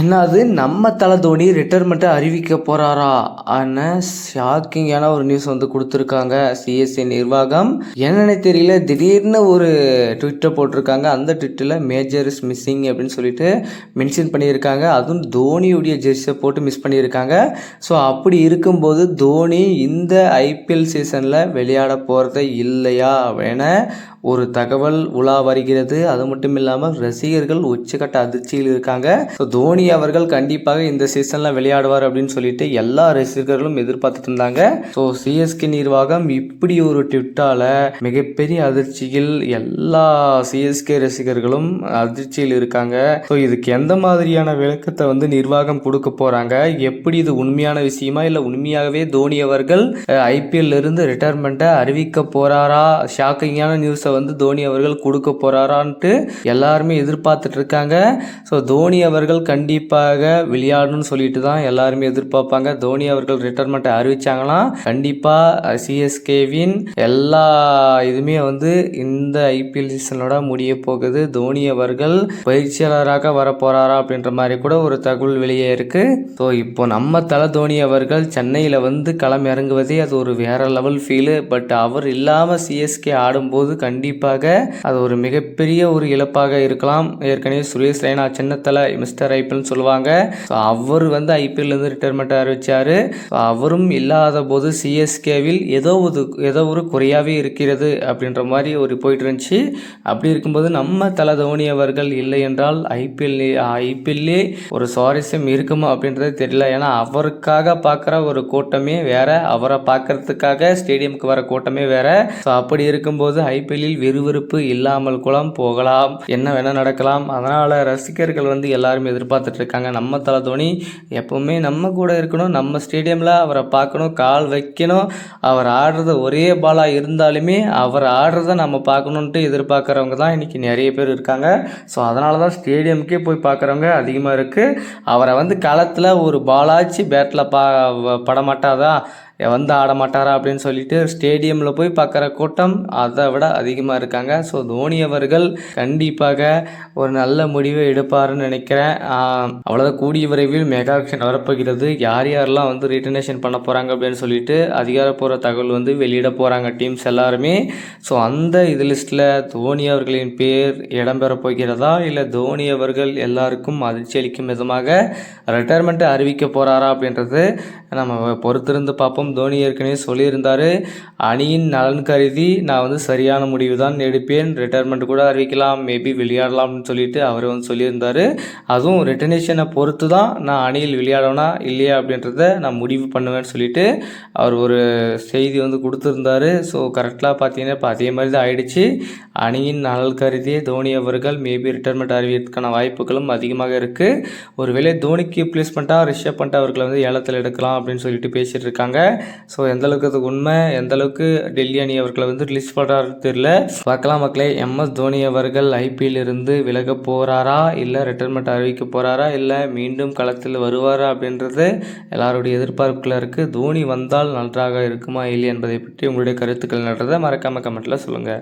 என்னது நம்ம தலை தோனி ரிட்டைர்மெண்ட்டை அறிவிக்க போகிறாரா ஆன ஷாக்கிங்கான ஒரு நியூஸ் வந்து கொடுத்துருக்காங்க. சிஎஸ்சி நிர்வாகம். என்னன்னு தெரியல திடீர்னு ஒரு ட்விட்டர் போட்டிருக்காங்க. அந்த ட்விட்டரில் மேஜர் இஸ் மிஸ்ஸிங் அப்படின்னு சொல்லிட்டு மென்ஷன் பண்ணியிருக்காங்க. அதுவும் தோனியுடைய ஜெர்சியை போட்டு மிஸ் பண்ணியிருக்காங்க. ஸோ அப்படி இருக்கும்போது தோனி இந்த ஐபிஎல் சீசனில் விளையாட போகிறத இல்லையா என ஒரு தகவல் உலா வருகிறது. அது மட்டும் இல்லாமல் ரசிகர்கள் உச்சக்கட்ட அதிர்ச்சியில் இருக்காங்க. ஸோ தோனி தோனி அவர்கள் கண்டிப்பாக இந்த சீசனில் விளையாடுவார் அப்படின்னு சொல்லிட்டு எல்லா ரசிகர்களும் எதிர்பார்த்துட்டு இருந்தாங்க. ஸோ சிஎஸ்கே நிர்வாகம் இப்படி ஒரு ட்விட்டால மிகப்பெரிய அதிர்ச்சியில் எல்லா சிஎஸ்கே ரசிகர்களும் அதிர்ச்சியில் இருக்காங்க. ஸோ இதுக்கு எந்த மாதிரியான விளக்கத்தை வந்து நிர்வாகம் கொடுக்க போறாங்க? எப்படி இது உண்மையான விஷயமா? இல்லை உண்மையாகவே தோனி அவர்கள் ஐபிஎல் இருந்து ரிட்டையர்மெண்ட்டை அறிவிக்க போறாரா? ஷாக்கிங்கான நியூஸை வந்து தோனி அவர்கள் கொடுக்க போறாரான்ட்டு எல்லாருமே எதிர்பார்த்துட்டு இருக்காங்க. ஸோ தோனி அவர்கள் கண்டிப்பாக விளையாடணும்னு சொல்லிட்டு தான் எல்லாருமே எதிர்பார்ப்பாங்க. தோனி அவர்கள் ரிட்டைர்மெண்ட்டை அறிவிச்சாங்கன்னா கண்டிப்பாக சிஎஸ்கேவின் எல்லா இதுவுமே வந்து இந்த ஐபிஎல் சீசனோட முடிய போகுது. தோனி அவர்கள் பயிற்சியாளராக வர போறாரா அப்படின்ற மாதிரி கூட ஒரு தகவல் வெளியே இருக்கு. ஸோ இப்போ நம்ம தலை தோனி அவர்கள் சென்னையில் வந்து களம் இறங்குவதே அது ஒரு வேற லெவல் ஃபீலு பட் அவர் இல்லாமல் சிஎஸ்கே ஆடும்போது கண்டிப்பாக அது ஒரு மிகப்பெரிய ஒரு இழப்பாக இருக்கலாம். ஏற்கனவே சுரேஷ் ரெய்னா சின்னத்தலை மிஸ்டர் ஐபிஎல்னு சொல்லுவாங்க. ஸோ அவர் வந்து ஐபிஎல்லேருந்து ரிட்டையர்மெண்ட் அறிவிச்சார் அவரும் இல்லாத போது சிஎஸ்கேவில் ஏதோ ஒரு ஏதோ ஒரு குறையாகவே இருக்கிறது அப்படின்ற மாதிரி ஒரு போயிட்டு இருந்துச்சு. அப்படி இருக்கும்போது நம்ம தலை தோனி அவர்கள் இல்லை என்றால் ஐபிஎல் ஐபிஎல்லே ஒரு சுவாரஸ்யம் இருக்குமா அப்படின்றது தெரியல. ஏன்னா அவருக்காக பார்க்குற ஒரு கூட்டமே வேற அவரை பார்க்கறதுக்காக ஸ்டேடியமுக்கு வர கூட்டமே வேற. ஸோ அப்படி இருக்கும்போது ஐபிஎல்லில் விறுவிறுப்பு இல்லாமல் குளம் போகலாம். என்ன வேணால் நடக்கலாம். அதனால் ரசிகர்கள் வந்து எல்லாரும் எதிர்பார்த்து இருக்காங்க நம்ம தலை தோனி எப்போவுமே நம்ம கூட இருக்கணும். நம்ம ஸ்டேடியமில் அவரை பார்க்கணும். கால் வைக்கணும். அவர் ஆடுறது ஒரே பாலாக இருந்தாலுமே அவர் ஆடுறத நம்ம பார்க்கணுன்ட்டு எதிர்பார்க்குறவங்க தான் இன்றைக்கி நிறைய பேர் இருக்காங்க. ஸோ அதனால தான் ஸ்டேடியமுக்கே போய் பார்க்குறவங்க அதிகமாக இருக்குது அவரை வந்து களத்தில் ஒரு பாலாச்சு பேட்டில் பா படமாட்டாதான் வந்து ஆட மாட்டாரா அப்படின்னு சொல்லிட்டு ஸ்டேடியமில் போய் பார்க்குற கூட்டம் அதை விட அதிகமாக இருக்காங்க. ஸோ தோனி அவர்கள் கண்டிப்பாக ஒரு நல்ல முடிவை எடுப்பாருன்னு நினைக்கிறேன். அவ்வளோதான் கூடிய விரைவில் மெகா ஆக்ஷன் வரப்போகிறது. யார் யாரெல்லாம் வந்து ரிட்டர்னேஷன் பண்ண போகிறாங்க அப்படின்னு சொல்லிட்டு அதிகாரப்பூர்வ தகவல் வந்து வெளியிட போகிறாங்க டீம்ஸ் எல்லாருமே. ஸோ அந்த இது லிஸ்ட்டில் தோனி அவர்களின் பேர் இடம்பெற போகிறதா? இல்லை தோனி அவர்கள் எல்லாருக்கும் அதிர்ச்சி அளிக்கும் விதமாக ரிட்டையர்மெண்ட்டை அறிவிக்க போகிறாரா அப்படின்றது நம்ம பொறுத்திருந்து பார்ப்போம். தோனி ஏற்கனவே சொல்லியிருந்தார். அணியின் நலன் கருதி நான் வந்து சரியான முடிவு தான் எடுப்பேன். ரிட்டையர்மெண்ட் கூட அறிவிக்கலாம். மேபி விளையாடலாம்னு சொல்லிட்டு அவர் வந்து சொல்லியிருந்தார். அதுவும் ரிட்டர்னேஷனை பொறுத்து தான் நான் அணியில் விளையாடனா இல்லையா அப்படின்றத நான் முடிவு பண்ணுவேன்னு சொல்லிட்டு அவர் ஒரு செய்தி வந்து கொடுத்துருந்தாரு. ஸோ கரெக்டாக பார்த்தீங்கன்னா இப்போ அதே மாதிரி தான் ஆயிடுச்சு. அணியின் நலன் கருதியே தோனி அவர்கள் மேபி ரிட்டையர்மெண்ட் அறிவிக்கிறதுக்கான வாய்ப்புகளும் அதிகமாக இருக்குது ஒருவேளை தோனிக்கு ப்ளேஸ்மெண்ட்டாக ரிஷப் பண்ணிட்டு அவர்களை வந்து ஏலத்தில் எடுக்கலாம் அப்படின்னு சொல்லிட்டு பேசிகிட்டு இருக்காங்க. ஸோ எந்த அளவுக்கு அது உண்மை எந்த அளவுக்கு டெல்லி அணி அவர்களை வந்து ரிலீஸ் பண்ணுறாரு தெரியல. பார்க்கலாம் மக்களே எம்எஸ் தோனி அவர்கள் ஐபிஎல் இருந்து விலக போகிறாரா இல்லை ரிட்டைர்மெண்ட் அறிவிக்க போகிறாரா இல்லை மீண்டும் களத்தில் வருவாரா அப்படின்றது எல்லாருடைய எதிர்பார்ப்புகள் இருக்குது தோனி வந்தால் நன்றாக இருக்குமா இல்லை என்பதை பற்றி உங்களுடைய கருத்துக்கள் நடுறதை மறக்காமல் கமெண்ட்டில் சொல்லுங்கள்